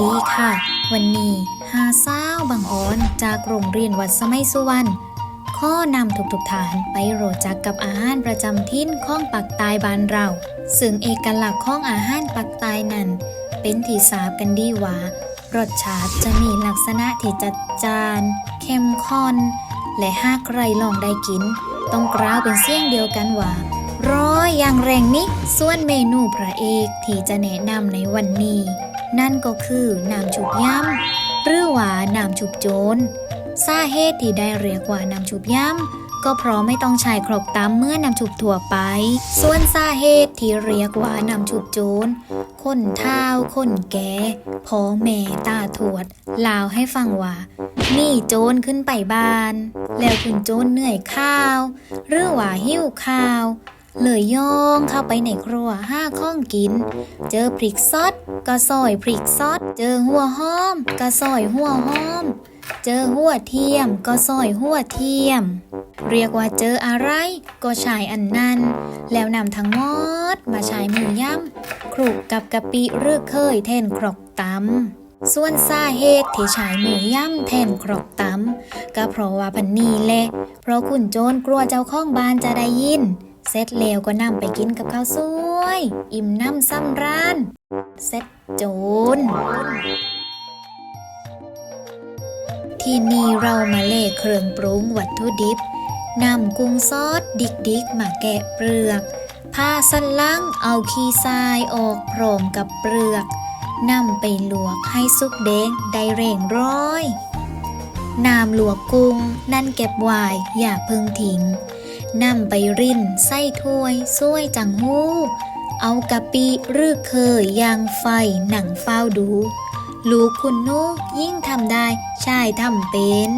ดีค่ะ วันนี้หาเศร้าวบางออนจากโรงเรียนวัดสมัยสุวรรณข้อนำทุกๆฐานไปโรจักกับอาหารประจำทิ้นข้องปักตายบ้านเรา ซึ่งเอกลักษณ์ของอาหารปักตายนั้น เป็นที่ทราบกันดีว่ารสชาติจะมีลักษณะที่จัดจาน เข้มข้นและหากใครลองได้กิน ต้องกล่าวเป็นเสียงเดียวกันว่าร้อยอย่างแรงนี้ส่วนเมนูพระเอกที่จะแนะนำในวันนี้ นั่นก็คือน้ำชุบย่ำหรือว่าน้ำชุบโจรสาเหตุที่ได้เรียกว่าน้ำชุบย่ำก็เพราะไม่ต้องใช้ครกตำเมื่อน้ำชุบถั่วไป ส่วนสาเหตุที่เรียกว่าน้ำชุบโจรคนเท้าคนแก่พ่อแม่ตาทวดลาวให้ฟังว่านี่โจรขึ้นไปบ้าน แล้วคุณโจรเหนื่อยข้าว หรือว่าหิ้วข้าว เลยย่องเข้าไปในครัวห้าข้องกิน เจอพริกซอสก็ซอยพริกซอสเจอหัวหอมก็ซอยหัวหอม เจอหัวเทียมก็ซอยหัวเทียม เรียกว่าเจออะไร ก็ใช้อันนั้น แล้วนำทั้งหมดมาใช้มือย่ำคลุกกับกะปิหรือเคยแทนครกตำส่วนสาเหตุที่ใช้มือย่ำแทนครกตำก็เพราะว่าพันนีแหละ เพราะคุณโจรกลัวเจ้าข้องบ้านจะได้ยิน เสร็จแล้วก็นำไปกินกับข้าวสวย อิ่มน้ำซ้ำร้าน เสร็จโจรที่นี่เรามาเล่เครื่องปรุงวัตถุดิบนำกุ้งซอสดิกดิกๆมาแกะเปลือกผ้าสันลังเอาขี้ทรายออกพร้อมกับเปลือกนำไปลวกให้สุกแดงได้เร่งร้อยน้ำลวกกุ้งนั่นเก็บไว้อย่าเพิ่งทิ้ง นำไปรินใส่ถ้วยซ้วยจังหู้ เอากะปิรือเคยยางไฟหนังเฝ้าดู ลูกคุณนุยิ่งทำได้ชายทำเป็น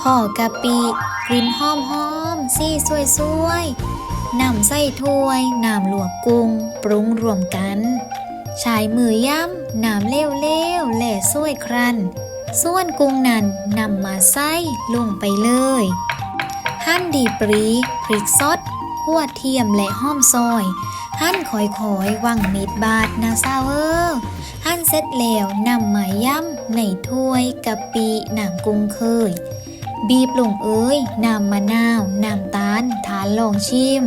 พ่อกะปิกลิ่นหอมหอมซี่สวยสวยนำใส่ถ้วยน้ำลวกกุ้งปรุงรวมกันชายมือย่ำน้ำเล้วเล้วแหล่สวยครัน ส่วนกุ้งนั้นนำมาใส่ลงไปเลย หั่นดีปรีพริกสดหัวเทียมและห้อมซอยหั่นคอยๆวังมิดบาทนะซาเออร์หั่นเสร็จแล้วนำมาย่ำในถ้วยกะปิน้ำกุ้งเคย บีบลงเอ้ยนำมะนาวนำตาลทานลองชิม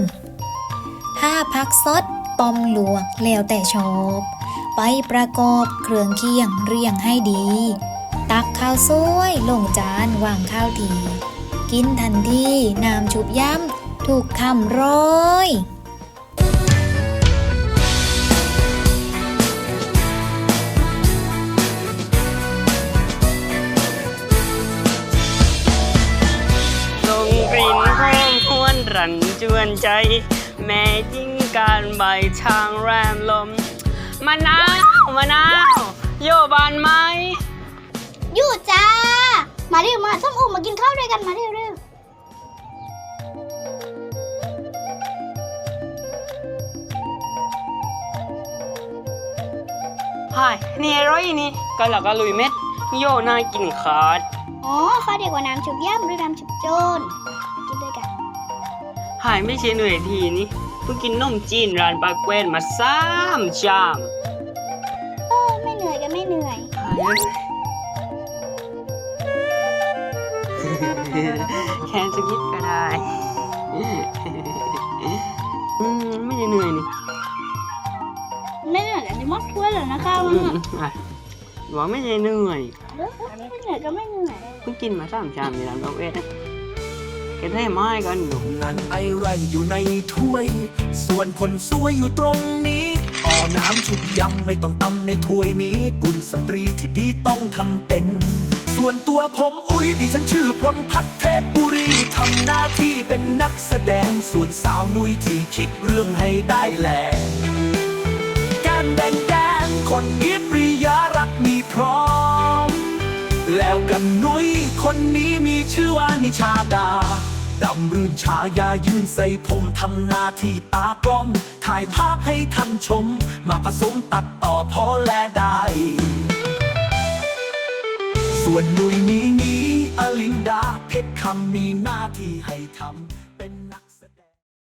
ห้าพักซดปอมลวกแล้วแต่ชอบ ไปประกอบเครื่องเคียงเรียงให้ดี ตักข้าวสวยลงจานวางข้าวที กินทันทีน้ำชุบย่ำถูกคำร้อยส่งกลิ่นหอมหวนรันจวนใจ แม่ยิ่งการใบทางแรมลมมะนาวมะนาว โยบานไหม อยู่จ้า มาเร็วมาส้มอุมากินข้าวด้วยกันมาเร็วเร็วไายนี่อร่อยนี่กะหลักกะลุยเม็ดโยน่ากินขาดอ๋อข้าวเดียวกว่าน้ำชุบย่ำหรือน้ำชุบโจรกินด้วยกันหายไม่ใช่เหนื่อยทีนี่เพิ่งกินนมจีนร้านปลาแกวนมาสามชามเออไม่เหนื่อยก็ไม่เหนื่อย แค่สกิดก็ได้อืมไม่ได้เหนื่อยนี่ไม่เหนื่อยกันจะมดถ้วยเลยนะข้าวอืมันมอะหวังไม่ได้เหนื่อยเออไม่เหนื่อยก็ไม่เหนื่อยเพิ่งกินมาสามชามในร้านปลาแกวนนะแกได้ไม้กันดูนั่นไอไรอยู่ในถ้วย ส่วนคนสวยอยู่ตรงนี้ต่อน้ำชุบยำไม่ต้องตำในถ้วยนี้ กุลสตรีที่ดีต้องทำเป็น ส่วนตัวผมอุ้ยดิฉันชื่อพรหมพัฒน์เทพบุรีทำหน้าที่เป็นนักแสดงส่วนสาวนุ้ยที่คิดเรื่องให้ได้แหลแก้มแดงแดงคนเงียบปริยารักมีพร้อม แล้วกันนุ้ยคนนี้มีชื่อว่านิชาดาดำรื่นฉายายืนใส่ผมทำหน้าที่ตากล้อง ถ่ายภาพให้ท่านชม มาผสมตัดต่อพอแลได้ ส่วนนุ้ยนี้นี้อลินดาเพชรคำมีหน้าที่ให้ทำ